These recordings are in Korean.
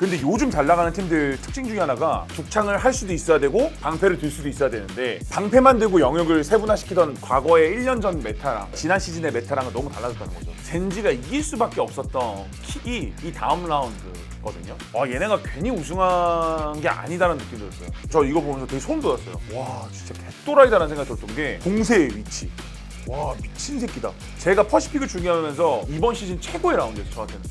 근데 요즘 잘 나가는 팀들 특징 중에 하나가 죽창을 할 수도 있어야 되고 방패를 들 수도 있어야 되는데 방패만 들고 영역을 세분화시키던 과거의 1년 전 메타랑 지난 시즌의 메타랑은 너무 달라졌다는 거죠. 젠지가 이길 수밖에 없었던 킥이 이 다음 라운드 거든요. 와 얘네가 괜히 우승한 게 아니다라는 느낌이 들었어요. 저 이거 보면서 되게 소름 돋았어요. 와 진짜 개또라이다라는 생각이 들었던 게 공세의 위치. 와 미친 새끼다. 제가 퍼시픽을 중요하면서 이번 시즌 최고의 라운드였어요 저한테는.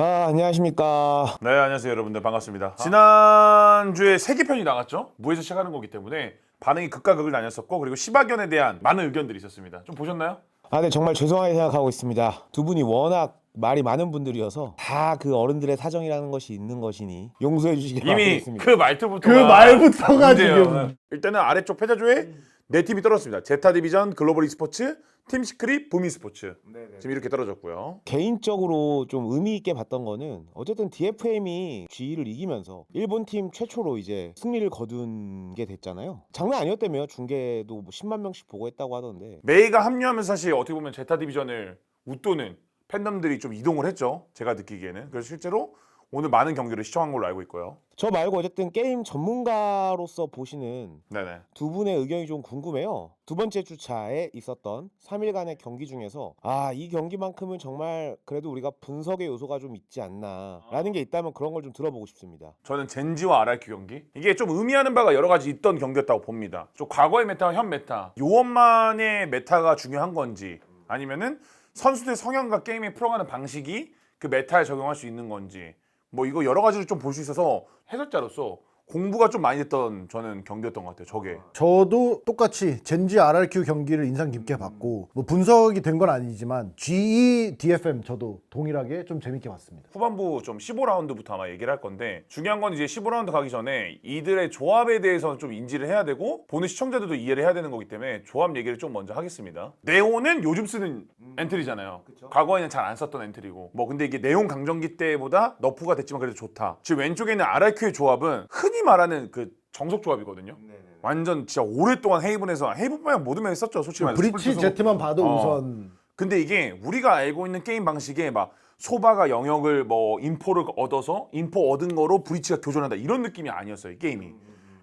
아 안녕하십니까. 네 안녕하세요 여러분들. 반갑습니다. 지난주에 세계편이 나갔죠? 무에서 시작하는 거기 때문에 반응이 극과 극을 나뉘었었고 그리고 시바견에 대한 많은 의견들이 있었습니다. 좀 보셨나요? 아 네 정말 죄송하게 생각하고 있습니다. 두 분이 워낙 말이 많은 분들이어서 다 그 어른들의 사정이라는 것이 있는 것이니 용서해 주시기 이미 바라겠습니다. 그 말투부터 그 말부터가 지금. 일단은 아래쪽 패자조에 네 팀이 떨어졌습니다. 제타 디비전 글로벌 e스포츠 팀 시크릿 부미 스포츠. 지금 이렇게 떨어졌고요. 개인적으로 좀 의미 있게 봤던 거는 어쨌든 DFM이 G를 이기면서 일본 팀 최초로 이제 승리를 거둔 게 됐잖아요. 장난 아니었다며 중계도 뭐 10만 명씩 보고 했다고 하던데. 메이가 합류하면서 사실 어떻게 보면 제타 디비전을 웃도는 팬덤들이 좀 이동을 했죠. 제가 느끼기에는. 그래서 실제로 오늘 많은 경기를 시청한 걸로 알고 있고요 저 말고 어쨌든 게임 전문가로서 보시는 네네 두 분의 의견이 좀 궁금해요. 두 번째 주차에 있었던 3일간의 경기 중에서 아, 이 경기만큼은 정말 그래도 우리가 분석의 요소가 좀 있지 않나라는 게 있다면 그런 걸 좀 들어보고 싶습니다. 저는 젠지와 RRQ 경기 이게 좀 의미하는 바가 여러 가지 있던 경기였다고 봅니다. 좀 과거의 메타와 현 메타 요원만의 메타가 중요한 건지 아니면은 선수들 성향과 게임에 풀어가는 방식이 그 메타에 적용할 수 있는 건지 뭐 이거 여러 가지로 좀 볼 수 있어서 해설자로서 공부가 좀 많이 됐던 저는 경기였던 것 같아요. 저게 저도 똑같이 젠지 RRQ 경기를 인상 깊게 봤고 뭐 분석이 된 건 아니지만 GE DFM 저도 동일하게 좀 재밌게 봤습니다. 후반부 좀 15라운드부터 아마 얘기를 할 건데 중요한 건 이제 15라운드 가기 전에 이들의 조합에 대해서 좀 인지를 해야 되고 보는 시청자들도 이해를 해야 되는 거기 때문에 조합 얘기를 좀 먼저 하겠습니다. 네오는 요즘 쓰는 엔트리잖아요. 과거에는 잘 안 썼던 엔트리고 뭐 근데 이게 네온 강정기 때보다 너프가 됐지만 그래도 좋다. 지금 왼쪽에 있는 RRQ의 조합은 흔히 말하는 그 정석 조합이거든요. 완전 진짜 오랫동안 헤이븐에서 헤이븐만 모든 면에 썼죠. 솔직히 말해서. 브리치 스플릿에서. 제트만 봐도 어. 우선 근데 이게 우리가 알고 있는 게임 방식에 막 소바가 영역을 뭐 인포를 얻어서 인포 얻은 거로 브리치가 교전한다 이런 느낌이 아니었어요 이 게임이.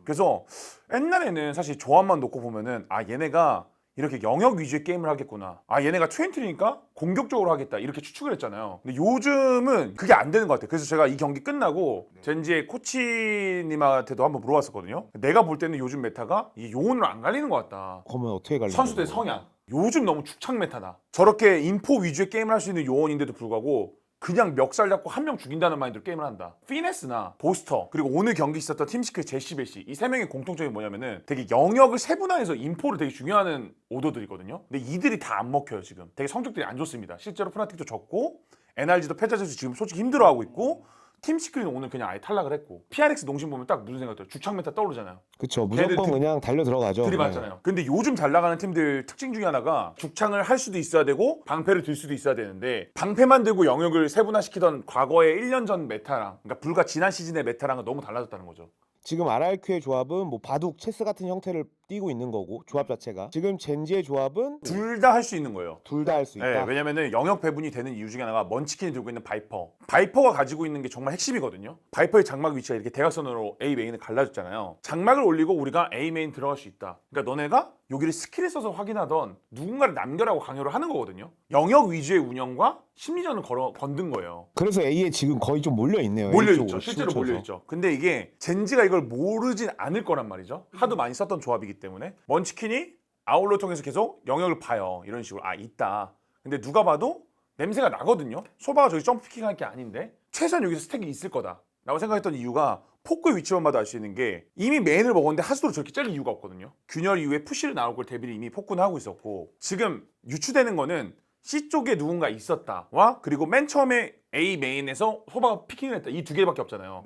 그래서 옛날에는 사실 조합만 놓고 보면은 아 얘네가 이렇게 영역 위주의 게임을 하겠구나. 아 얘네가 트웬트리니까 공격적으로 하겠다 이렇게 추측을 했잖아요. 근데 요즘은 그게 안 되는 것 같아요. 그래서 제가 이 경기 끝나고 젠지의 코치님한테도 한번 물어봤었거든요. 내가 볼 때는 요즘 메타가 이 요원으로 안 갈리는 것 같다. 그러면 어떻게 갈려? 선수들의 성향. 요즘 너무 축창 메타다. 저렇게 인포 위주의 게임을 할 수 있는 요원인데도 불구하고 그냥 멱살 잡고 한 명 죽인다는 마인드로 게임을 한다. 피네스나 보스터 그리고 오늘 경기 있었던 팀시크 제시 베시 이 세 명의 공통점이 뭐냐면은 되게 영역을 세분화해서 인포를 되게 중요하는 오더들이거든요. 근데 이들이 다 안 먹혀요 지금. 되게 성적들이 안 좋습니다. 실제로 프나틱도 적고 NRG도 패자져서 지금 솔직히 힘들어하고 있고 팀시크는 오늘 그냥 아예 탈락을 했고 PRX 농심 보면 딱 무슨 생각 들어요? 죽창 메타 떠오르잖아요. 그쵸 무조건 들- 그냥 달려 들어가죠. 들이받잖아요. 근데 요즘 잘 나가는 팀들 특징 중에 하나가 죽창을 할 수도 있어야 되고 방패를 들 수도 있어야 되는데 방패만 들고 영역을 세분화시키던 과거의 1년 전 메타랑 그러니까 불과 지난 시즌의 메타랑은 너무 달라졌다는 거죠. 지금 RRQ의 조합은 뭐 바둑, 체스 같은 형태를 띠고 있는 거고 조합 자체가 지금 젠지의 조합은 둘 다 할 수 있는 거예요. 둘 다 할수 네, 있다. 왜냐면은 영역 배분이 되는 이유 중에 하나가 먼치킨이 들고 있는 바이퍼. 바이퍼가 가지고 있는 게 정말 핵심이거든요. 바이퍼의 장막 위치가 이렇게 대각선으로 A 메인을 갈라졌잖아요. 장막을 올리고 우리가 A 메인 들어갈 수 있다. 그러니까 너네가 여기를 스킬을 써서 확인하던 누군가를 남겨라고 강요를 하는 거거든요. 영역 위주의 운영과 심리전을 걸어 건든 거예요. 그래서 A에 지금 거의 좀 몰려 있네요. 몰려 A쪽으로 있죠. 실제로 치우쳐서. 몰려 있죠. 근데 이게 젠지가 이걸 모르진 않을 거란 말이죠. 하도 많이 썼던 조합이기 때문에 먼치킨이 아울러 통해서 계속 영역을 봐요. 이런 식으로 아 있다. 근데 누가 봐도 냄새가 나거든요. 소바가 저기 점프킹 할 게 아닌데 최소한 여기서 스택이 있을 거다. 라고 생각했던 이유가 포크의 위치만 봐도 알 수 있는 게 이미 메인을 먹었는데 하수도를 저렇게 짤 이유가 없거든요. 균열 이후에 푸시를 나올 걸 대비를 이미 포크는 하고 있었고 지금 유추되는 거는 C 쪽에 누군가 있었다와 그리고 맨 처음에 A 메인에서 소바가 피킹을 했다 이 두 개밖에 없잖아요.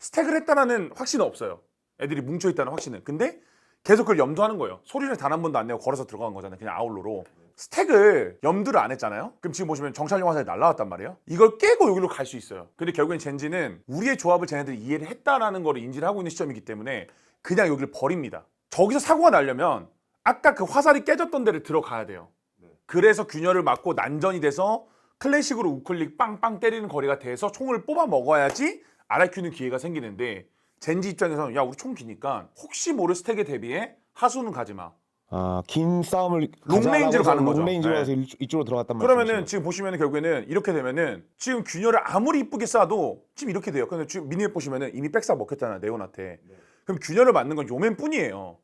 스택을 했다라는 확신은 없어요. 애들이 뭉쳐 있다는 확신은. 근데 계속 그걸 염두하는 거예요. 소리를 단 한 번도 안 내고 걸어서 들어간 거잖아요. 그냥 아울로로. 스택을 염두를 안 했잖아요. 그럼 지금 보시면 정찰용 화살이 날라왔단 말이에요. 이걸 깨고 여기로 갈 수 있어요. 근데 결국엔 젠지는 우리의 조합을 쟤네들이 이해를 했다라는 걸 인지를 하고 있는 시점이기 때문에 그냥 여기를 버립니다. 저기서 사고가 나려면 아까 그 화살이 깨졌던 데를 들어가야 돼요. 그래서 균열을 맞고 난전이 돼서 클래식으로 우클릭 빵빵 때리는 거리가 돼서 총을 뽑아 먹어야지 RIQ는 기회가 생기는데 젠지 입장에서는 야 우리 총 기니까 혹시 모를 스택에 대비해 하수는 가지 마. 아, 긴 싸움을 롱레인지로 가는 거죠. 롱레인지로 네. 해서 이쪽- 이쪽으로 들어갔단 말이죠. 그러면은 지금 보시면은 결국에는 이렇게 되면은 지금 균열을 아무리 이쁘게 쏴도 지금 이렇게 돼요. 근데 지금 미니맵 보시면은 이미 백사 먹혔잖아요 네온한테. 그럼 균열을 맞는 건 요맨뿐이에요.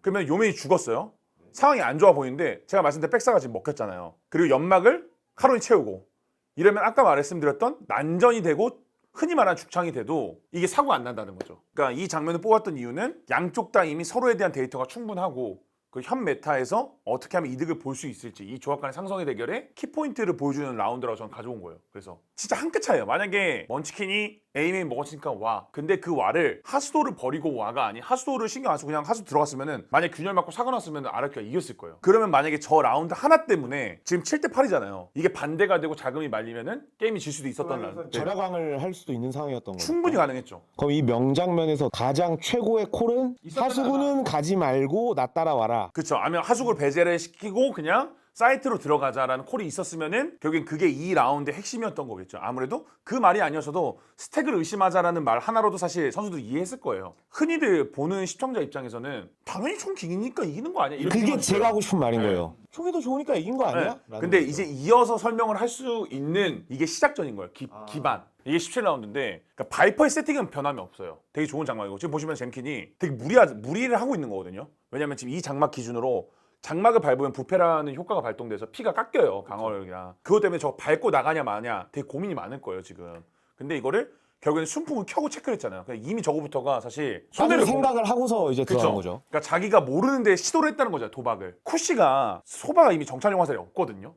그러면 요맨이 죽었어요. 상황이 안 좋아 보이는데 제가 말씀드린 백사가 지금 먹혔잖아요. 그리고 연막을 카론이 채우고 이러면 아까 말씀드렸던 난전이 되고 흔히 말하는 죽창이 돼도 이게 사고가 안 난다는 거죠. 그러니까 이 장면을 뽑았던 이유는 양쪽 다 이미 서로에 대한 데이터가 충분하고 그 현 메타에서 어떻게 하면 이득을 볼 수 있을지 이 조합 간의 상성의 대결에 키포인트를 보여주는 라운드라고 저는 가져온 거예요. 그래서 진짜 한 끗 차이예요. 만약에 먼치킨이 에이메인 먹었으니까 와. 근데 그 와를 하수도를 버리고 와가 아닌 하수도를 신경 안 쓰고 그냥 하수 들어갔으면 만약에 균열 맞고 사고 났으면 아라키가 이겼을 거예요. 그러면 만약에 저 라운드 하나 때문에 지금 7대 8이잖아요. 이게 반대가 되고 자금이 말리면은 게임이 질 수도 있었던 라운드. 네. 절약왕을 할 수도 있는 상황이었던 거죠. 충분히 가능했죠. 그럼 이 명장면에서 가장 최고의 콜은 하수구는 가지 말고 나 따라와라. 그렇죠. 아니면 하수구를 배제를 시키고 그냥 사이트로 들어가자라는 콜이 있었으면은 결국엔 그게 이 라운드의 핵심이었던 거겠죠. 아무래도 그 말이 아니어서도 스택을 의심하자라는 말 하나로도 사실 선수들이 이해했을 거예요. 흔히들 보는 시청자 입장에서는 당연히 총 기니까 이기는 거 아니야? 이렇게 그게 생각했어요. 제가 하고 싶은 말인 네. 거예요. 총이 더 좋으니까 이긴 거 아니야? 네. 라는 근데 거죠. 이제 이어서 설명을 할 수 있는 이게 시작전인 거예요. 기, 아. 기반. 이게 17라운드인데 그러니까 바이퍼의 세팅은 변함이 없어요. 되게 좋은 장막이고 지금 보시면 잼킨이 되게 무리하, 무리를 하고 있는 거거든요. 왜냐면 지금 이 장막 기준으로 장막을 밟으면 부패라는 효과가 발동돼서 피가 깎여요. 강화력이랑. 그것 때문에 저거 밟고 나가냐 마냐 되게 고민이 많을 거예요 지금. 근데 이거를 결국에는 순풍을 켜고 체크를 했잖아요. 그러니까 이미 저거부터가 사실 손해를 생각을 하고서 이제 들어간? 거죠. 그러니까 자기가 모르는데 시도를 했다는 거죠 도박을. 쿠시가 소바가 이미 정찰용 화살이 없거든요.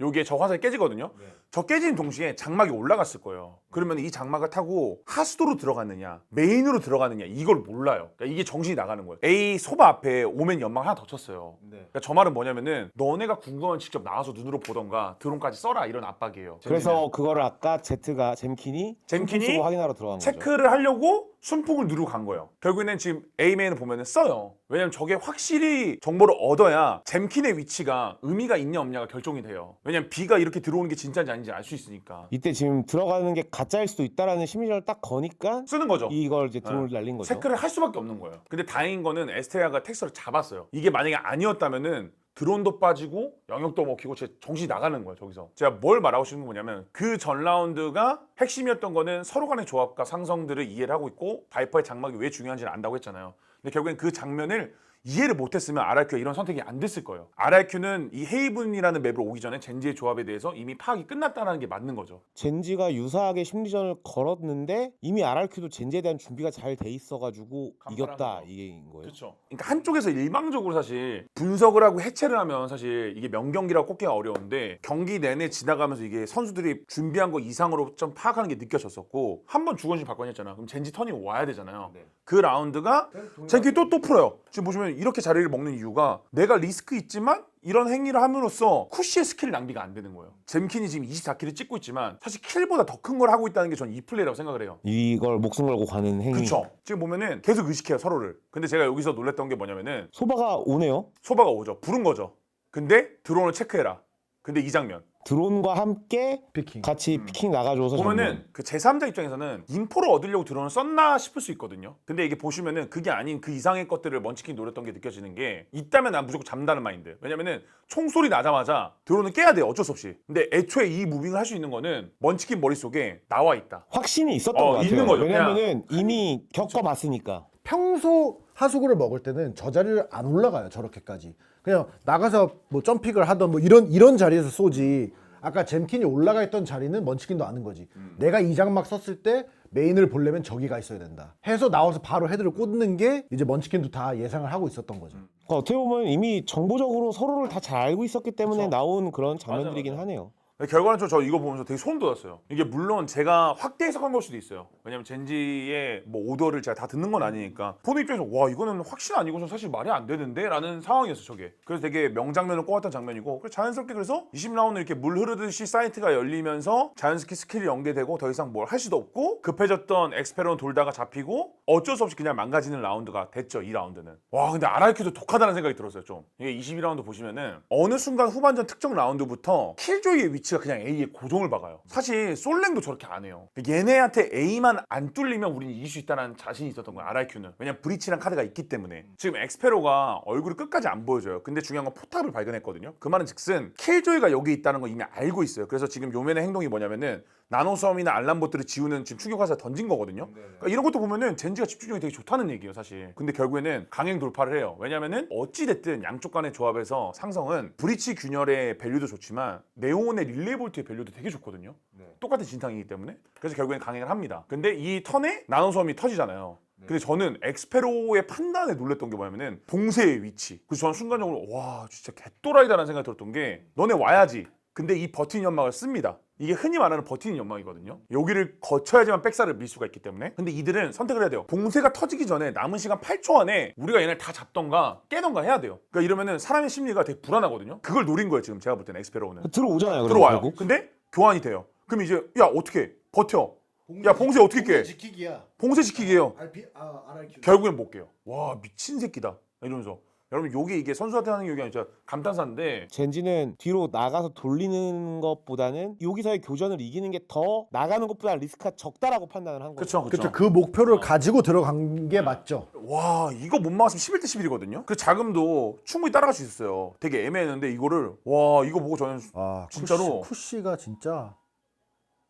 요게 저 화살이 깨지거든요. 저 깨지는 동시에 장막이 올라갔을 거예요. 그러면 이 장막을 타고 하수도로 들어갔느냐, 메인으로 들어갔느냐 이걸 몰라요. 그러니까 이게 정신이 나가는 거예요. A 소바 앞에 오멘 연막 하나 더 쳤어요. 그러니까 저 말은 뭐냐면은 너네가 궁금하면 직접 나와서 눈으로 보던가 드론까지 써라 이런 압박이에요. 그래서 그거를 아까 제트가 잼킨이 잼킨이 쓰고 확인하러 들어간 거죠. 체크를 하려고 순풍을 누르고 간 거예요. 결국에는 지금 A맨을 보면은 써요. 왜냐면 저게 확실히 정보를 얻어야 잼킨의 위치가 의미가 있냐 없냐가 결정이 돼요. 왜냐면 B가 이렇게 들어오는 게 진짜인지 아닌지 알 수 있으니까. 이때 지금 들어가는 게 가짜일 수도 있다라는 심리전을 딱 거니까 쓰는 거죠. 이걸 이제 드론을 날린 거죠. 체크를 할 수밖에 없는 거예요. 근데 다행인 거는 에스테아가 텍스를 잡았어요. 이게 만약에 아니었다면은 드론도 빠지고 영역도 먹히고 제 정신이 나가는 거예요 저기서 제가 뭘 말하고 싶은 건 뭐냐면 그 전 라운드가 핵심이었던 거는 서로 간의 조합과 상성들을 이해를 하고 있고 바이퍼의 장막이 왜 중요한지를 안다고 했잖아요 근데 결국엔 그 장면을 이해를 못했으면 RRQ가 이런 선택이 안 됐을 거예요 RRQ는 이 헤이븐이라는 맵으로 오기 전에 젠지의 조합에 대해서 이미 파악이 끝났다는 게 맞는 거죠 젠지가 유사하게 심리전을 걸었는데 이미 RRQ도 젠지에 대한 준비가 잘 돼 있어가지고 이겼다 거. 이게인 거예요. 그렇죠. 그러니까 한쪽에서 일방적으로 사실 분석을 하고 해체를 하면 사실 이게 명경기라고 꼽기가 어려운데 경기 내내 지나가면서 이게 선수들이 준비한 거 이상으로 좀 파악하는 게 느껴졌었고 한 번 주건식 바꿔 했잖아. 그럼 젠지 턴이 와야 되잖아요. 그 라운드가 젠키 또 또 풀어요. 지금 보시면 이렇게 자리를 먹는 이유가 내가 리스크 있지만 이런 행위를 함으로써 쿠시의 스킬 낭비가 안 되는 거예요. 잼킨이 지금 24킬을 찍고 있지만 사실 킬보다 더 큰 걸 하고 있다는 게전이 플레이라고 생각을 해요. 이걸 목숨 걸고 가는 행위. 그렇죠. 지금 보면은 계속 의식해요 서로를. 근데 제가 여기서 놀랬던 게 뭐냐면은 소바가 오네요. 소바가 오죠. 부른 거죠. 근데 드론을 체크해라. 근데 이 장면 드론과 함께 피킹. 같이 피킹 나가줘서 음. 보면은 정면. 그 제3자 입장에서는 인포를 얻으려고 드론을 썼나 싶을 수 있거든요. 근데 이게 보시면은 그게 아닌 그 이상의 것들을 먼치킨 노렸던 게 느껴지는 게 있다면 난 무조건 잠다는 마인드. 왜냐면은 총소리 나자마자 드론은 깨야 돼요. 어쩔 수 없이. 근데 애초에 이 무빙을 할 수 있는 거는 먼치킨 머릿속에 나와 있다. 확신이 있었던 어, 것 같아요. 있는 거죠. 왜냐면은 이미 겪어봤으니까. 평소 하수구를 먹을 때는 저 자리를 안 올라가요 저렇게까지 그냥 나가서 뭐 점픽을 하던 뭐 이런 이런 자리에서 쏘지. 아까 잼킨이 올라가 있던 자리는 먼치킨도 아는 거지. 내가 이 장막 썼을 때 메인을 보려면 저기가 있어야 된다. 해서 나와서 바로 헤드를 꽂는 게 이제 먼치킨도 다 예상을 하고 있었던 거죠. 그러니까 어떻게 보면 이미 정보적으로 서로를 다 잘 알고 있었기 때문에 나온 그런 장면들이긴 맞아. 하네요. 결과는 저 이거 보면서 되게 소름 돋았어요. 이게 물론 제가 확대 해석한 걸 수도 있어요. 왜냐면 젠지의 뭐 오더를 제가 다 듣는 건 아니니까 보는 입장에서 와 이거는 확신 아니고서 사실 말이 안 되는데 라는 상황이었어 저게. 그래서 되게 명장면을 꼽았던 장면이고 자연스럽게 그래서 20라운드 이렇게 물 흐르듯이 사이트가 열리면서 자연스럽게 스킬이 연계되고 더 이상 뭘 할 수도 없고 급해졌던 엑스페론 돌다가 잡히고 어쩔 수 없이 그냥 망가지는 라운드가 됐죠 이 라운드는. 와 근데 RRQ도 독하다는 생각이 들었어요 좀. 이게 22라운드 보시면은 어느 순간 후반전 특정 라운드부터 킬조이의 위치 가 그냥 A에 고정을 박아요. 사실 솔랭도 저렇게 안 해요. 얘네한테 A만 안 뚫리면 우리는 이길 수 있다는 자신이 있었던 거예요. RRQ는. 왜냐면 브리치랑 카드가 있기 때문에. 지금 엑스페로가 얼굴을 끝까지 안 보여줘요. 근데 중요한 건 포탑을 발견했거든요. 그 말은 즉슨 킬조이가 여기 있다는 거 이미 알고 있어요. 그래서 지금 요면의 행동이 뭐냐면은 나노섬이나 알람봇들을 지우는 지금 충격 화살 던진 거거든요. 그러니까 이런 것도 보면은 젠지가 집중력이 되게 좋다는 얘기예요, 사실. 근데 결국에는 강행 돌파를 해요. 왜냐면은 어찌 됐든 양쪽 간의 조합에서 상성은 브리치 균열의 밸류도 좋지만 네온의 릴레이 볼트의 밸류도 되게 좋거든요. 똑같은 진탕이기 때문에. 그래서 결국엔 강행을 합니다. 근데 이 턴에 나노섬이 터지잖아요. 근데 저는 엑스페로의 판단에 놀랬던 게 뭐냐면은 봉쇄의 위치. 그래서 저는 순간적으로 와 진짜 개또라이다라는 생각이 들었던 게 너네 와야지. 근데 이 버틴 연막을 씁니다. 이게 흔히 말하는 버티는 연막이거든요. 여기를 거쳐야지만 백사를 밀 수가 있기 때문에. 근데 이들은 선택을 해야 돼요. 봉쇄가 터지기 전에 남은 시간 8초 안에 우리가 얘네를 다 잡던가 깨던가 해야 돼요. 그러니까 이러면은 사람의 심리가 되게 불안하거든요. 그걸 노린 거예요 지금 제가 볼 때는 엑스페로는. 들어오잖아요. 그럼 들어와요. 결국. 근데 교환이 돼요. 그럼 이제 야 어떻게 버텨? 야 봉쇄 어떻게 깨? 지키기야. 봉쇄 지키게요. RP 아 RRQ. 결국엔 못 깨요. 와 미친 새끼다. 이러면서 여러분 요게 이게 선수한테 하는 욕이 아니라 감탄사인데 젠지는 뒤로 나가서 돌리는 것보다는 여기서의 교전을 이기는 게 더 나가는 것보다 리스크가 적다라고 판단을 한 거죠. 그쵸 그렇죠. 그 목표를 가지고 들어간 게 맞죠. 와 이거 못 막았으면 11대 11이거든요. 그 자금도 충분히 따라갈 수 있었어요. 되게 애매했는데 이거를 와 이거 보고 저는 아 진짜로? 쿠시, 가 진짜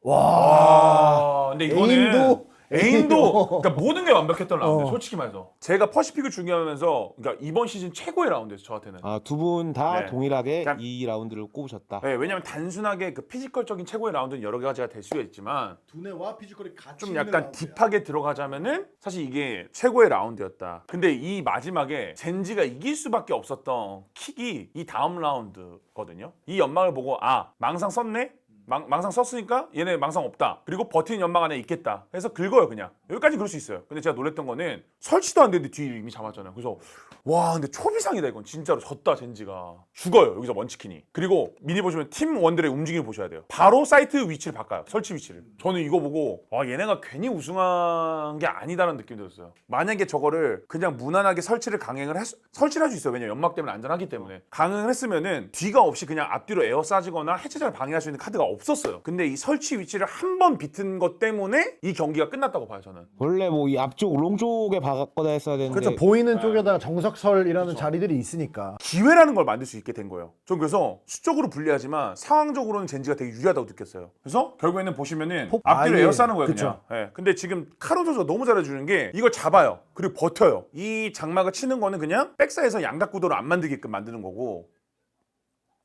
와 아 근데 이거는 에임도 에임도 그러니까 모든 게 완벽했던 라운드 어. 솔직히 말해서 제가 퍼시픽을 중요하면서 그러니까 이번 시즌 최고의 라운드였어요 저한테는. 아, 두 분 다 네. 동일하게 그냥- 이 라운드를 꼽으셨다. 네, 왜냐면 단순하게 그 피지컬적인 최고의 라운드는 여러 가지가 될 수가 있지만 두뇌와 피지컬이 같이 좀 약간 딥하게 들어가자면은 사실 이게 최고의 라운드였다. 근데 이 마지막에 젠지가 이길 수밖에 없었던 킥이 이 다음 라운드거든요. 이 연막을 보고 아 망상 썼네. 망, 망상 썼으니까 얘네 망상 없다. 그리고 버티는 연막 안에 있겠다. 해서 긁어요 그냥. 여기까지 그럴 수 있어요. 근데 제가 놀랬던 거는 설치도 안 되는데 뒤를 이미 잡았잖아요. 그래서 와 근데 초비상이다 이건 진짜로 졌다 젠지가 죽어요 여기서 먼치킨이 그리고 미니 보시면 팀 원들의 움직임을 보셔야 돼요 바로 사이트 위치를 바꿔요 설치 위치를 저는 이거 보고 와 얘네가 괜히 우승한 게 아니다라는 느낌이 들었어요 만약에 저거를 그냥 무난하게 설치를 강행을 했 설치를 할 수 있어요 왜냐면 연막 때문에 안전하기 때문에 강행을 했으면은 뒤가 없이 그냥 앞뒤로 에어 싸지거나 해체자를 방해할 수 있는 카드가 없 었어요 근데 이 설치 위치를 한 번 비튼 것 때문에 이 경기가 끝났다고 봐요 저는 원래 뭐 이 앞쪽 롱 쪽에 박거나 했어야 되는데 그렇죠. 보이는 쪽에다가 정석설이라는 자리들이 있으니까. 기회라는 걸 만들 수 있게 된 거예요. 전 그래서 수적으로 불리하지만 상황적으로는 젠지가 되게 유리하다고 느꼈어요. 그래서 결국에는 보시면은 폭- 앞뒤로 아예. 에어 싸는 거예요. 그냥. 예. 근데 지금 카로 선수가 너무 잘해주는 게 이걸 잡아요. 그리고 버텨요. 이 장막을 치는 거는 그냥 백사에서 양각 구도로 안 만들게끔 만드는 거고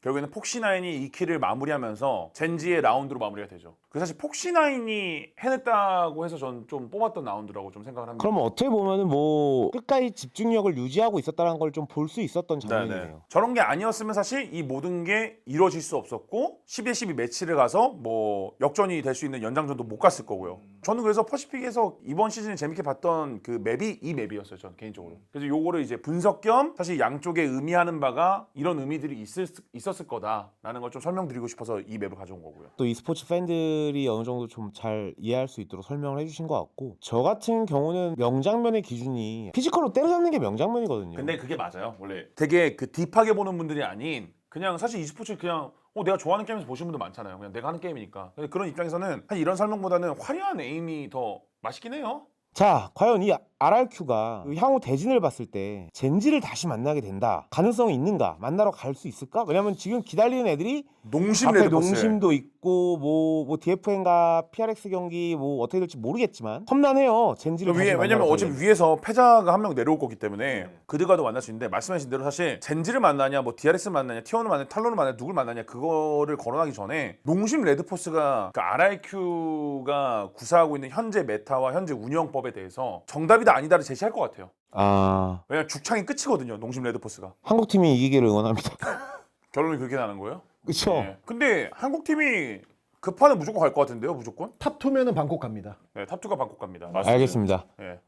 결국에는 폭시나인이 이 킬을 마무리하면서 젠지의 라운드로 마무리가 되죠. 그 사실 폭시나인이 해냈다고 해서 저는 좀 뽑았던 라운드라고 좀 생각을 합니다. 그러면 어떻게 보면은 뭐 끝까지 집중력을 유지하고 있었다는 걸 좀 볼 수 있었던 장면이네요. 저런 게 아니었으면 사실 이 모든 게 이루어질 수 없었고 10대 12 매치를 가서 뭐 역전이 될 수 있는 연장전도 못 갔을 거고요. 저는 그래서 퍼시픽에서 이번 시즌에 재밌게 봤던 그 맵이 이 맵이었어요. 저는 개인적으로. 그래서 요거를 이제 분석 겸 사실 양쪽에 의미하는 바가 이런 의미들이 있을, 수- 있었을 거다라는 걸 좀 설명드리고 싶어서 이 맵을 가져온 거고요. 또 e스포츠 팬들이 어느 정도 좀 잘 이해할 수 있도록 설명을 해주신 것 같고 저 같은 경우는 명장면의 기준이 피지컬로 때려잡는 게 명장면이거든요. 근데 그게 맞아요. 원래 되게 그 딥하게 보는 분들이 아닌 그냥 사실 e스포츠 그냥 어 내가 좋아하는 게임에서 보시는 분들 많잖아요. 그냥 내가 하는 게임이니까. 그런 입장에서는 이런 설명보다는 화려한 에임이 더 맛있긴 해요. 자, 과연 이 RRQ가 향후 대진을 봤을 때 젠지를 다시 만나게 된다. 가능성이 있는가? 만나러 갈 수 있을까? 왜냐면 지금 기다리는 애들이 농심 앞에. 농심도 있고 뭐, 뭐 DFN과 PRX 경기 뭐 어떻게 될지 모르겠지만 험난해요. 젠지를 다시 위에, 만나러 왜냐면 어차피 가려면. 위에서 패자가 한 명 내려올 거기 때문에 그들과도 만날 수 있는데 말씀하신 대로 사실 젠지를 만나냐 뭐 DRX 만나냐 T1을 만나냐 탈론을 만나냐 누굴 만나냐 그거를 거론하기 전에 농심 레드포스가 그 RIQ가 구사하고 있는 현재 메타와 현재 운영법에 대해서 정답이 다 아니다 아니다를 제시할 것 같아요. 아 왜냐면 죽창이 끝이거든요. 농심 레드포스가. 한국 팀이 이기기를 응원합니다. 결론이 그렇게 나는 거예요? 그렇죠. 네. 근데 한국 팀이 급하면 무조건 갈 것 같은데요, 무조건? 탑2면은 방콕 갑니다. 네, 탑투가 방콕 갑니다. 맞습니다. 알겠습니다. 예.